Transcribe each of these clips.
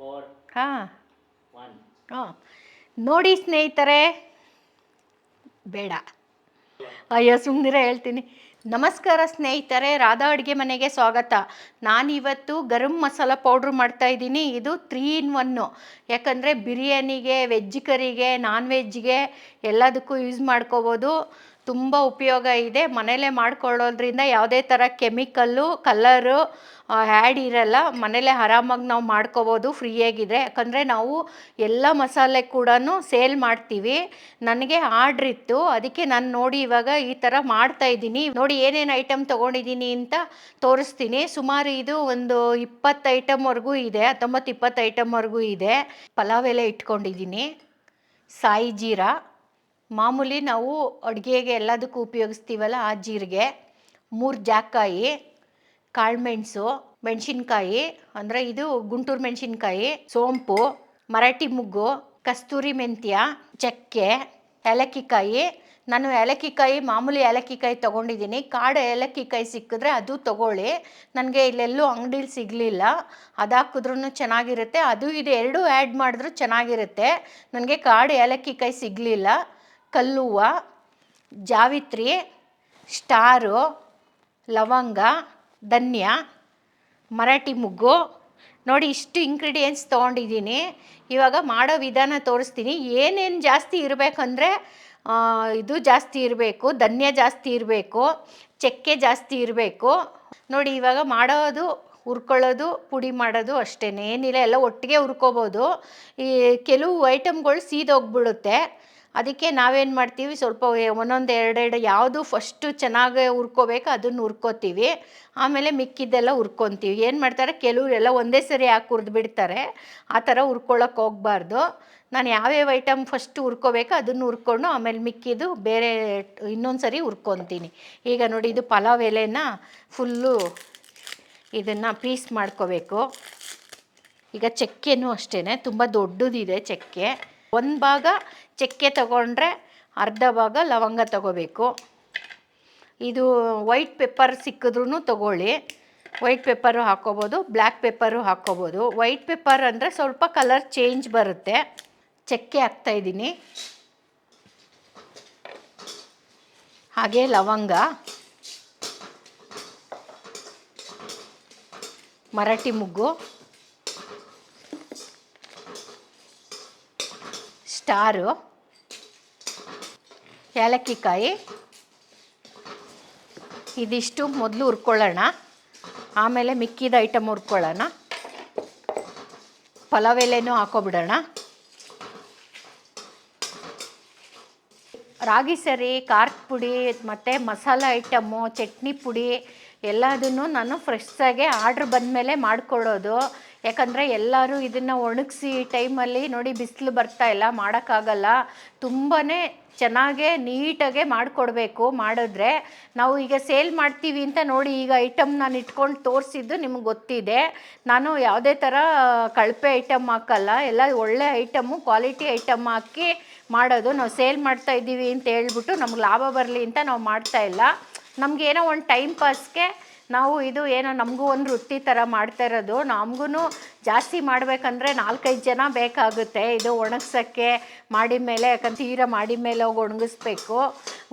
ಹಾಂ. ಹಾಂ. ನೋಡಿ ಸ್ನೇಹಿತರೆ ಬೇಡ. ಅಯ್ಯೋ ಸುಮ್ಮನಿರ ಹೇಳ್ತೀನಿ. ನಮಸ್ಕಾರ ಸ್ನೇಹಿತರೆ ರಾಧಾ ಅಡುಗೆ ಮನೆಗೆ ಸ್ವಾಗತ. ನಾನಿವತ್ತು ಗರಂ ಮಸಾಲ ಪೌಡ್ರ್ ಮಾಡ್ತಾಯಿದ್ದೀನಿ ಇದು ತ್ರೀ ಇನ್ ಒನ್ನು ಯಾಕಂದರೆ ಬಿರಿಯಾನಿಗೆ ವೆಜ್ ಕರಿಗೆ ನಾನ್ ವೆಜ್ಗೆ ಎಲ್ಲದಕ್ಕೂ ಯೂಸ್ ಮಾಡ್ಕೋಬೋದು. ತುಂಬ ಉಪಯೋಗ ಇದೆ. ಮನೆಯಲ್ಲೇ ಮಾಡ್ಕೊಳ್ಳೋದ್ರಿಂದ ಯಾವುದೇ ಥರ ಕೆಮಿಕಲ್ಲು ಕಲರು ಆ್ಯಡ್ ಇರಲ್ಲ. ಮನೆಯಲ್ಲೇ ಆರಾಮಾಗಿ ನಾವು ಮಾಡ್ಕೋಬೋದು ಫ್ರೀಯಾಗಿದೆ ಯಾಕಂದರೆ ನಾವು ಎಲ್ಲ ಮಸಾಲೆ ಕೂಡ ಸೇಲ್ ಮಾಡ್ತೀವಿ. ನನಗೆ ಆರ್ಡ್ರ್ ಇತ್ತು. ಅದಕ್ಕೆ ನಾನು ನೋಡಿ ಇವಾಗ ಈ ಥರ ಮಾಡ್ತಾ ಇದ್ದೀನಿ. ನೋಡಿ ಏನೇನು ಐಟಮ್ ತೊಗೊಂಡಿದ್ದೀನಿ ಅಂತ ತೋರಿಸ್ತೀನಿ. ಸುಮಾರು ಇದು ಒಂದು ಇಪ್ಪತ್ತು ಐಟಮ್ವರೆಗೂ ಇದೆ. ಹತ್ತೊಂಬತ್ತು ಇಪ್ಪತ್ತು ಐಟಮ್ವರೆಗೂ ಇದೆ. ಪಲಾವ್ ಎಲೆ ಇಟ್ಕೊಂಡಿದ್ದೀನಿ. ಸಾಯಿ ಜೀರಾ. ಮಾಮೂಲಿ ನಾವು ಅಡುಗೆಗೆ ಎಲ್ಲದಕ್ಕೂ ಉಪಯೋಗಿಸ್ತೀವಲ್ಲ ಆ ಜೀರಿಗೆ, ಮೂರು ಜಾಕಾಯಿ ಕಾಳುಮೆಣಸು ಮೆಣಸಿನ್ಕಾಯಿ, ಅಂದರೆ ಇದು ಗುಂಟೂರು ಮೆಣಸಿನ್ಕಾಯಿ, ಸೋಂಪು, ಮರಾಠಿ ಮುಗ್ಗು, ಕಸ್ತೂರಿ ಮೆಂತ್ಯ, ಚಕ್ಕೆ, ಏಲಕ್ಕಿಕಾಯಿ. ನಾನು ಏಲಕ್ಕಿಕಾಯಿ, ಮಾಮೂಲಿ ಏಲಕ್ಕಿಕಾಯಿ ತೊಗೊಂಡಿದ್ದೀನಿ. ಕಾಡು ಏಲಕ್ಕಿಕಾಯಿ ಸಿಕ್ಕಿದ್ರೆ ಅದು ತೊಗೊಳ್ಳಿ. ನನಗೆ ಇಲ್ಲೆಲ್ಲೂ ಅಂಗಡೀಲಿ ಸಿಗಲಿಲ್ಲ. ಅದು ಚೆನ್ನಾಗಿರುತ್ತೆ. ಅದು ಇದು ಎರಡೂ ಆ್ಯಡ್ ಮಾಡಿದ್ರೂ ಚೆನ್ನಾಗಿರುತ್ತೆ. ನನಗೆ ಕಾಡು ಏಲಕ್ಕಿಕಾಯಿ ಸಿಗಲಿಲ್ಲ. ಕಲ್ಲುವ್ವ ಜಾವಿತ್ರಿ, ಸ್ಟಾರು, ಲವಂಗ, ಧನ್ಯ, ಮರಾಠಿ ಮುಗ್ಗು. ನೋಡಿ, ಇಷ್ಟು ಇಂಗ್ರೀಡಿಯೆಂಟ್ಸ್ ತೊಗೊಂಡಿದ್ದೀನಿ. ಇವಾಗ ಮಾಡೋ ವಿಧಾನ ತೋರಿಸ್ತೀನಿ. ಏನೇನು ಜಾಸ್ತಿ ಇರಬೇಕಂದ್ರೆ ಇದು ಜಾಸ್ತಿ ಇರಬೇಕು, ಧನ್ಯ ಜಾಸ್ತಿ ಇರಬೇಕು, ಚಕ್ಕೆ ಜಾಸ್ತಿ ಇರಬೇಕು. ನೋಡಿ, ಇವಾಗ ಮಾಡೋದು, ಹುರ್ಕೊಳ್ಳೋದು, ಪುಡಿ ಮಾಡೋದು ಅಷ್ಟೇ ಏನಿಲ್ಲ, ಎಲ್ಲ ಒಟ್ಟಿಗೆ ಹುರ್ಕೋಬೋದು. ಈ ಕೆಲವು ಐಟಮ್ಗಳು ಸೀದೋಗ್ಬಿಡುತ್ತೆ. ಅದಕ್ಕೆ ನಾವೇನು ಮಾಡ್ತೀವಿ, ಸ್ವಲ್ಪ ಒಂದೊಂದು ಎರಡೆರಡು ಯಾವುದು ಫಸ್ಟು ಚೆನ್ನಾಗಿ ಹುರ್ಕೋಬೇಕು, ಅದನ್ನು ಹುರ್ಕೋತೀವಿ. ಆಮೇಲೆ ಮಿಕ್ಕಿದ್ದೆಲ್ಲ ಹುರ್ಕೊತೀವಿ. ಏನು ಮಾಡ್ತಾರೆ, ಕೆಲವರೆಲ್ಲ ಒಂದೇ ಸರಿ ಹಾಕಿ ಹುರಿದು ಬಿಡ್ತಾರೆ. ಆ ಥರ ಹುರ್ಕೊಳ್ಳೋಕೆ ಹೋಗಬಾರ್ದು. ನಾನು ಯಾವ್ಯಾವ ಐಟಮ್ ಫಸ್ಟ್ ಹುರ್ಕೋಬೇಕು, ಅದನ್ನು ಹುರ್ಕೊಂಡು ಆಮೇಲೆ ಮಿಕ್ಕಿದ್ದು ಬೇರೆ ಇನ್ನೊಂದು ಸರಿ ಹುರ್ಕೊತೀನಿ. ಈಗ ನೋಡಿ, ಇದು ಪಲಾವ್ ಎಲೆನ ಫುಲ್ಲು ಇದನ್ನು ಪೀಸ್ ಮಾಡ್ಕೋಬೇಕು. ಈಗ ಚಕ್ಕೆನೂ ಅಷ್ಟೇ ತುಂಬ ದೊಡ್ಡದಿದೆ ಚಕ್ಕೆ. ಒಂದು ಭಾಗ ಚಕ್ಕೆ ತಗೊಂಡ್ರೆ ಅರ್ಧ ಭಾಗ ಲವಂಗ ತಗೋಬೇಕು. ಇದು ವೈಟ್ ಪೆಪ್ಪರ್ ಸಿಕ್ಕಿದ್ರೂ ತಗೊಳ್ಳಿ. ವೈಟ್ ಪೆಪ್ಪರು ಹಾಕ್ಕೋಬೋದು ಬ್ಲ್ಯಾಕ್ ಪೆಪ್ಪರು ಹಾಕ್ಕೋಬೋದು ವೈಟ್ ಪೆಪ್ಪರ್ ಅಂದರೆ ಸ್ವಲ್ಪ ಕಲರ್ ಚೇಂಜ್ ಬರುತ್ತೆ. ಚಕ್ಕೆ ಹಾಕ್ತಾಯಿದ್ದೀನಿ ಹಾಗೆ ಲವಂಗ. ಮರಾಠಿ ಮುಗ್ಗು. ಸ್ಟಾರು, ಏಲಕ್ಕಿಕಾಯಿ, ಇದಿಷ್ಟು ಮೊದಲು ಹುರ್ಕೊಳ್ಳೋಣ. ಆಮೇಲೆ ಮಿಕ್ಕಿದ ಐಟಮ್ ಹುರ್ಕೊಳ್ಳೋಣ. ಪಲಾವ್ ಎಲೆನೂ ಹಾಕೋಬಿಡೋಣ. ರಾಗಿ ಸರಿ, ಖಾರದ ಪುಡಿ, ಮತ್ತು ಮಸಾಲ ಐಟಮು ಚಟ್ನಿ ಪುಡಿ ಎಲ್ಲದನ್ನು ನಾನು ಫ್ರೆಶ್ಶಾಗೆ ಆರ್ಡ್ರ್ ಬಂದಮೇಲೆ ಮಾಡಿಕೊಡೋದು ಯಾಕಂದರೆ ಎಲ್ಲರೂ ಇದನ್ನು ಒಣಗಿಸಿ ಟೈಮಲ್ಲಿ ನೋಡಿ ಬಿಸಿಲು ಬರ್ತಾ ಇಲ್ಲ, ಮಾಡೋಕ್ಕಾಗಲ್ಲ. ತುಂಬಾ ಚೆನ್ನಾಗೆ ನೀಟಾಗೆ ಮಾಡಿಕೊಡ್ಬೇಕು. ಮಾಡಿದ್ರೆ ನಾವು ಈಗ ಸೇಲ್ ಮಾಡ್ತೀವಿ ಅಂತ ನೋಡಿ ಈಗ ಐಟಮ್ ನಾನು ಇಟ್ಕೊಂಡು ತೋರಿಸಿದ್ದು ನಿಮ್ಗೆ ಗೊತ್ತಿದೆ. ನಾನು ಯಾವುದೇ ಥರ ಕಳಪೆ ಐಟಮ್ ಹಾಕಲ್ಲ, ಎಲ್ಲ ಒಳ್ಳೆ ಐಟಮು ಕ್ವಾಲಿಟಿ ಐಟಮ್ ಹಾಕಿ ಮಾಡೋದು. ನಾವು ಸೇಲ್ ಮಾಡ್ತಾ ಇದ್ದೀವಿ ಅಂತ ಹೇಳ್ಬಿಟ್ಟು ನಮ್ಗೆ ಲಾಭ ಬರಲಿ ಅಂತ ನಾವು ಮಾಡ್ತಾ ಇಲ್ಲ. ನಮಗೇನೋ ಒಂದು ಟೈಮ್ ಪಾಸ್ಗೆ ನಾವು ಇದು ಏನೋ ನಮಗೂ ಒಂದು ವೃತ್ತಿ ಥರ ಮಾಡ್ತಾ ಇರೋದು. ನಮಗೂ ಜಾಸ್ತಿ ಮಾಡಬೇಕಂದ್ರೆ ನಾಲ್ಕೈದು ಜನ ಬೇಕಾಗುತ್ತೆ. ಇದು ಒಣಗ್ಸೋಕ್ಕೆ ಮಾಡಿದ ಮೇಲೆ, ಯಾಕಂದ್ರೆ ತೀರ ಮಾಡಿದ ಮೇಲೆ ಹೋಗಿ ಒಣಗಿಸ್ಬೇಕು,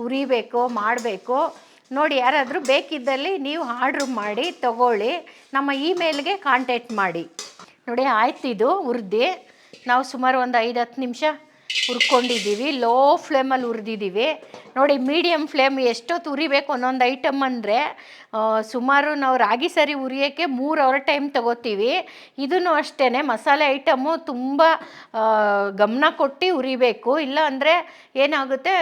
ಉರಿಬೇಕು, ಮಾಡಬೇಕು. ನೋಡಿ, ಯಾರಾದರೂ ಬೇಕಿದ್ದಲ್ಲಿ ನೀವು ಆರ್ಡ್ರ್ ಮಾಡಿ, ತಗೊಳ್ಳಿ. ನಮ್ಮ ಇಮೇಲ್ಗೆ ಕಾಂಟ್ಯಾಕ್ಟ್ ಮಾಡಿ. ನೋಡಿ, ಆಯ್ತು ಇದು ಹುರ್ದು ನಾವು ಸುಮಾರು ಒಂದು ಐದು ಹತ್ತು ನಿಮಿಷ ಹುರ್ಕೊಂಡಿದ್ದೀವಿ ಲೋ ಫ್ಲೇಮಲ್ಲಿ ಹುರಿದಿದ್ದೀವಿ ನೋಡಿ ಮೀಡಿಯಮ್ ಫ್ಲೇಮ್ ಎಷ್ಟೊತ್ತು ಉರಿಬೇಕು ಒಂದೊಂದು ಐಟಮ್ ಅಂದರೆ ಸುಮಾರು ನಾವು ರಾಗಿ ಸರಿ ಉರಿಯೋಕ್ಕೆ ಮೂರು ಅವರ್ ಟೈಮ್ ತಗೋತೀವಿ. ಇದನ್ನು ಅಷ್ಟೇ ಮಸಾಲೆ ಐಟಮು ತುಂಬ ಗಮನ ಕೊಟ್ಟು ಉರಿಬೇಕು. ಇಲ್ಲ ಅಂದರೆ ಏನಾಗುತ್ತೆ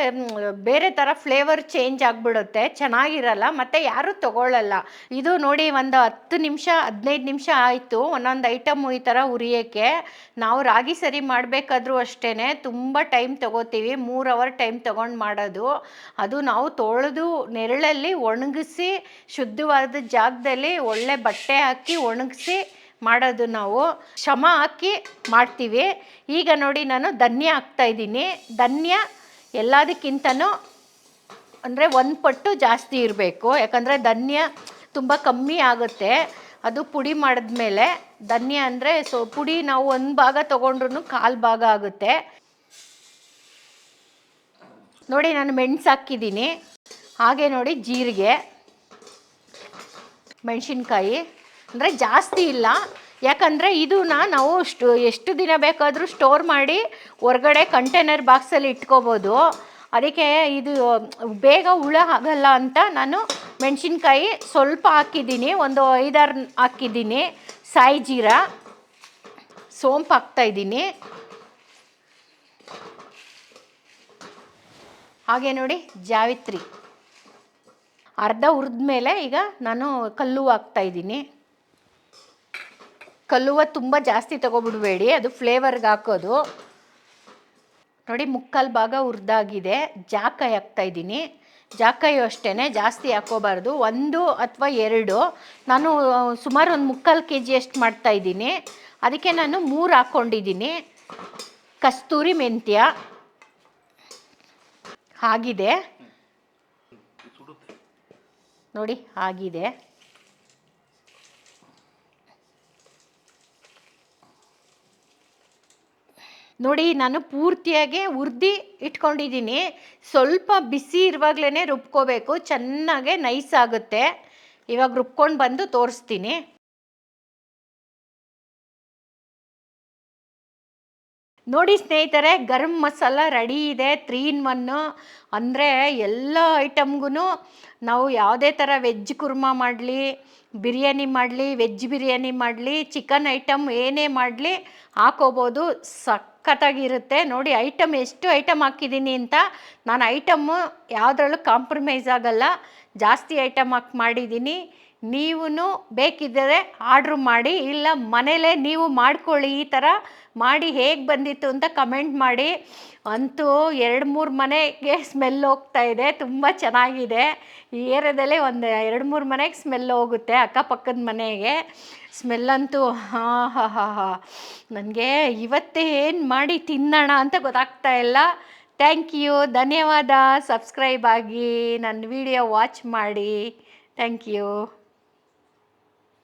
ಬೇರೆ ಥರ ಫ್ಲೇವರ್ ಚೇಂಜ್ ಆಗಿಬಿಡುತ್ತೆ. ಚೆನ್ನಾಗಿರಲ್ಲ, ಮತ್ತು ಯಾರೂ ತೊಗೊಳ್ಳಲ್ಲ ಇದು ನೋಡಿ ಒಂದು ಹತ್ತು ನಿಮಿಷ, ಹದಿನೈದು ನಿಮಿಷ ಆಯಿತು ಒಂದೊಂದು ಐಟಮು ಈ ಥರ ಉರಿಯೋಕ್ಕೆ. ನಾವು ರಾಗಿ ಸರಿ ಮಾಡಬೇಕಾದ್ರೂ ಅಷ್ಟೇ ತುಂಬ ಟೈಮ್ ತೊಗೋತೀವಿ. ಮೂರು ಅವರ್ ಟೈಮ್ ತೊಗೊಂಡು ಮಾಡೋದು. ಅದು ನಾವು ತೊಳೆದು ನೆರಳಲ್ಲಿ ಒಣಗಿಸಿ ಶುದ್ಧವಾದ ಜಾಗದಲ್ಲಿ ಒಳ್ಳೆ ಬಟ್ಟೆ ಹಾಕಿ ಒಣಗಿಸಿ ಮಾಡೋದು ನಾವು. ಶ್ರಮ ಹಾಕಿ ಮಾಡ್ತೀವಿ. ಈಗ ನೋಡಿ ನಾನು ಧನ್ಯ ಹಾಕ್ತಾಯಿದ್ದೀನಿ ಧನ್ಯ ಎಲ್ಲದಕ್ಕಿಂತನೂ ಅಂದರೆ ಒಂದು ಪಟ್ಟು ಜಾಸ್ತಿ ಇರಬೇಕು. ಯಾಕಂದರೆ ಧನ್ಯ ತುಂಬ ಕಮ್ಮಿ ಆಗುತ್ತೆ. ಅದು ಪುಡಿ ಮಾಡಿದ್ಮೇಲೆ ಧನ್ಯ ಅಂದರೆ ಸೊ ಪುಡಿ ನಾವು ಒಂದು ಭಾಗ ತೊಗೊಂಡ್ರೂ ಕಾಲು ಭಾಗ ಆಗುತ್ತೆ. ನೋಡಿ ನಾನು ಮೆಣಸು ಹಾಕಿದ್ದೀನಿ. ಹಾಗೆ ನೋಡಿ ಜೀರಿಗೆ. ಮೆಣಸಿನ್ಕಾಯಿ. ಅಂದರೆ ಜಾಸ್ತಿ ಇಲ್ಲ. ಯಾಕಂದರೆ ಇದು ನಾವು ಸ್ಟೋ, ಎಷ್ಟು ದಿನ ಬೇಕಾದರೂ ಸ್ಟೋರ್ ಮಾಡಿ ಹೊರಗಡೆ ಕಂಟೈನರ್ ಬಾಕ್ಸಲ್ಲಿ ಇಟ್ಕೋಬೋದು. ಅದಕ್ಕೆ ಇದು, ಬೇಗ ಹುಳ ಆಗಲ್ಲ ಅಂತ ನಾನು ಮೆಣಸಿನ್ಕಾಯಿ ಸ್ವಲ್ಪ ಹಾಕಿದ್ದೀನಿ. ಒಂದು ಐದಾರು ಹಾಕಿದ್ದೀನಿ. ಸಾಯಿ ಜೀರಾ. ಸೋಂಪು ಹಾಕ್ತಾಯಿದ್ದೀನಿ ಹಾಗೆ ನೋಡಿ, ಜಾವಿತ್ರಿ. ಅರ್ಧ ಹುರಿದ್ಮೇಲೆ ಈಗ ನಾನು ಕಲ್ಲುವ ಹಾಕ್ತಾಯಿದ್ದೀನಿ ಕಲ್ಲುವ ತುಂಬ ಜಾಸ್ತಿ ತೊಗೊಬಿಡ್ಬೇಡಿ, ಅದು ಫ್ಲೇವರ್ಗೆ ಹಾಕೋದು. ನೋಡಿ, ಮುಕ್ಕಾಲು ಭಾಗ ಹುರಿದಾಗಿದೆ. ಜಾಕಾಯಿ ಹಾಕ್ತಾಯಿದ್ದೀನಿ ಜಾಕಾಯಿ ಅಷ್ಟೇ ಜಾಸ್ತಿ ಹಾಕೋಬಾರ್ದು. ಒಂದು ಅಥವಾ ಎರಡು. ನಾನು ಸುಮಾರು ಒಂದು ಮುಕ್ಕಾಲು ಕೆ ಅಷ್ಟು ಮಾಡ್ತಾಯಿದ್ದೀನಿ ಅದಕ್ಕೆ ನಾನು ಮೂರು ಹಾಕ್ಕೊಂಡಿದ್ದೀನಿ ಕಸ್ತೂರಿ ಮೆಂತ್ಯ. ಆಗಿದೆ. ನೋಡಿ, ಆಗಿದೆ. ನೋಡಿ, ನಾನು ಪೂರ್ತಿಯಾಗಿ ಉರ್ದಿ ಇಟ್ಕೊಂಡಿದ್ದೀನಿ. ಸ್ವಲ್ಪ ಬಿಸಿ ಇರುವಾಗಲೇ ರುಬ್ಕೋಬೇಕು. ಚೆನ್ನಾಗೆ ನೈಸ್ ಆಗುತ್ತೆ. ಇವಾಗ ರುಬ್ಕೊಂಡು ಬಂದು ತೋರಿಸ್ತೀನಿ. ನೋಡಿ ಸ್ನೇಹಿತರೆ, ಗರಂ ಮಸಾಲ ರೆಡಿ ಇದೆ ತ್ರೀ ಇನ್ ಒನ್ನು ಅಂದರೆ ಎಲ್ಲ ಐಟಮ್ಗೂ ನಾವು ಯಾವುದೇ ಥರ ವೆಜ್ ಕುರ್ಮಾ ಮಾಡಲಿ, ಬಿರಿಯಾನಿ ಮಾಡಲಿ ವೆಜ್ ಬಿರಿಯಾನಿ ಮಾಡಲಿ ಚಿಕನ್ ಐಟಮ್ ಏನೇ ಮಾಡಲಿ ಹಾಕೋಬೋದು. ಸಖತ್ತಾಗಿರುತ್ತೆ. ನೋಡಿ ಐಟಮ್ ಎಷ್ಟು ಐಟಮ್ ಹಾಕಿದ್ದೀನಿ ಅಂತ ನಾನು ಐಟಮ್ಮು ಯಾವುದ್ರಲ್ಲೂ ಕಾಂಪ್ರಮೈಸ್ ಆಗಲ್ಲ. ಜಾಸ್ತಿ ಐಟಮ್ ಹಾಕಿ ಮಾಡಿದ್ದೀನಿ. ನೀವು ಬೇಕಿದ್ದರೆ ಆರ್ಡ್ರ್ ಮಾಡಿ, ಇಲ್ಲ ಮನೇಲೇ ನೀವು ಮಾಡ್ಕೊಳ್ಳಿ ಈ ಥರ ಮಾಡಿ ಹೇಗೆ ಬಂದಿತ್ತು ಅಂತ ಕಮೆಂಟ್ ಮಾಡಿ. ಅಂತೂ ಎರಡು ಮೂರು ಮನೆಗೆ ಸ್ಮೆಲ್ ಹೋಗ್ತಾ ಇದೆ, ತುಂಬ ಚೆನ್ನಾಗಿದೆ. ಈ ಏರಿಯಾದಲ್ಲೇ ಒಂದು ಎರಡು ಮೂರು ಮನೆಗೆ ಸ್ಮೆಲ್ ಹೋಗುತ್ತೆ, ಅಕ್ಕಪಕ್ಕದ ಮನೆಗೆ. ಸ್ಮೆಲ್ಲಂತೂ ಹಾಂ ಹಾಂ ಹಾಂ ಹಾಂ. ನನಗೆ ಇವತ್ತೇ ಏನು ಮಾಡಿ ತಿನ್ನೋಣ ಅಂತ ಗೊತ್ತಾಗ್ತಾ ಇಲ್ಲ. ಥ್ಯಾಂಕ್ ಯು ಧನ್ಯವಾದ. ಸಬ್ಸ್ಕ್ರೈಬ್ ಆಗಿ. ನನ್ನ ವಿಡಿಯೋ ವಾಚ್ ಮಾಡಿ. Thank you